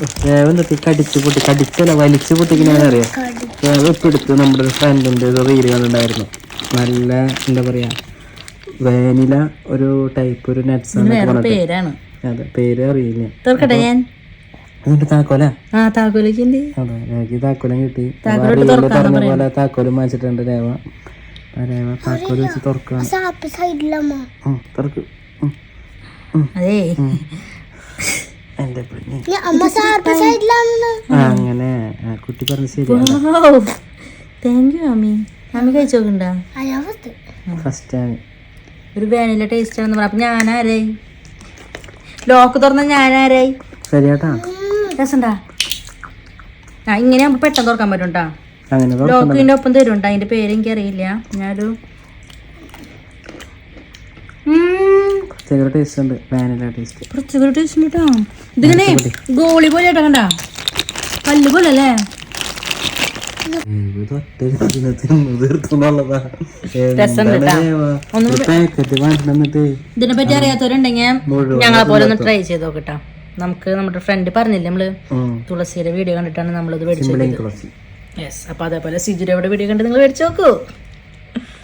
എന്നിട്ട് കടിച്ച് പൊട്ടി? കടിച്ചല്ല വലിച്ചു പൊട്ടിക്കുന്നറിയാം ഇപ്പം എടുത്ത് നമ്മുടെ ഒരു ഫ്രണ്ടിന്റെ ഒരു റീൽ കണ്ടിട്ടുണ്ടായിരുന്നു. നല്ല എന്താ പറയാ വാനില ഒരു ടൈപ്പ് ഒരു നട്ട്സ് വേറെ പേരാണ്. അതെ പേര് അറിയില്ല. എന്നിട്ട് താക്കോല? അതെ എനിക്ക് താക്കോലം കിട്ടി. പറഞ്ഞ പോലെ താക്കോലും വാങ്ങിച്ചിട്ടുണ്ട് രേവ. രേവ താക്കോൽ വെച്ച് തുറക്കണം. ഉം, അതേ. അങ്ങനെ കുട്ടി പറഞ്ഞ ശരിയാണ് താങ്ക് യു അമ്മി അമ്മി കഴിച്ചു നോക്കണ്ട ഫസ്റ്റ് ടൈം ഒരു വാനില ടേസ്റ്റ് ആണെന്ന് അപ്പൊ ഞാനാരായി ലോക്ക് തുറന്ന ഞാനാരായി ശരിയാട്ടാ. രസണ്ടാ? ഇങ്ങനെ പെട്ടെന്ന് തുറക്കാൻ പറ്റും ലോക്കിന്റെ ഒപ്പം തരും അതിന്റെ പേര് എനിക്കറിയില്ല. ഞാനൊരു ഉം, ടേസ്റ്റ് ഉണ്ട്. വാനില ടേസ്റ്റ് കുറച്ചുകൂടി ടേസ്റ്റ് ഉണ്ട് ട്ടോ. ഇതിങ്ങനെ ഗോളി പോലെ കേട്ടോ കണ്ട. പല്ല് പോലെ അല്ലേ? ഇതിനെ പറ്റി അറിയാത്തവരുണ്ടെങ്കിൽ ഞങ്ങളെ പോലെ ഒന്ന് ട്രൈ ചെയ്ത് നോക്കട്ടാ നമുക്ക് നമ്മുടെ ഫ്രണ്ട് പറഞ്ഞില്ലേ നമ്മൾ? തുളസിയുടെ വീഡിയോ കണ്ടിട്ടാണ് നമ്മളിത് മേടിച്ചു തുളസി. യെസ് അപ്പൊ അതേപോലെ സിജുരയുടെ വീഡിയോ കണ്ടിട്ട് നിങ്ങൾ മേടിച്ചു നോക്കൂ.